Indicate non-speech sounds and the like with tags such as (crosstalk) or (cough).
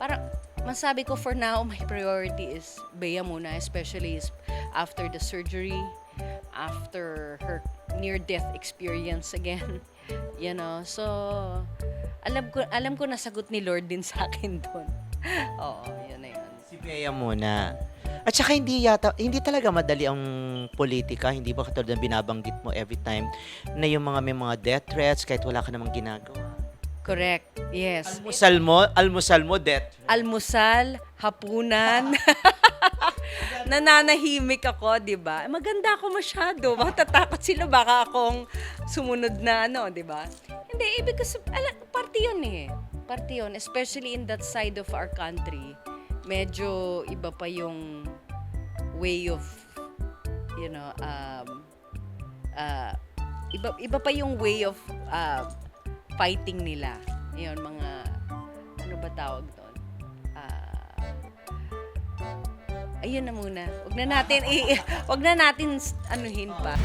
Parang, masabi ko for now, my priority is Bea muna, especially after the surgery, after her near-death experience again. (laughs) You know, so, alam ko, alam ko nasagot ni Lord din sa akin doon. (laughs) Oo, yun na yun. Si Bea muna. At saka hindi yata, hindi talaga madali ang politika. Hindi ba katulad ng binabanggit mo every time na yung mga may mga death threats kahit wala ka namang ginagawa. Correct, yes. Almusal mo, almusal mo, death. almusal, hapunan. (laughs) Nananahimik ako, 'di ba? Maganda ako masyado. (laughs) Matatakot sila baka akong sumunod na ano, 'di ba? Hindi, ibig ko ala, parte 'yun eh. Parte 'yun, especially in that side of our country. Medyo iba pa yung way of you know, um uh, iba iba pa yung way of uh, fighting nila. Yun, mga ano ba tawag doon? Ah, ayun na muna. Wag na natin i (laughs) wag na natin anuhin pa.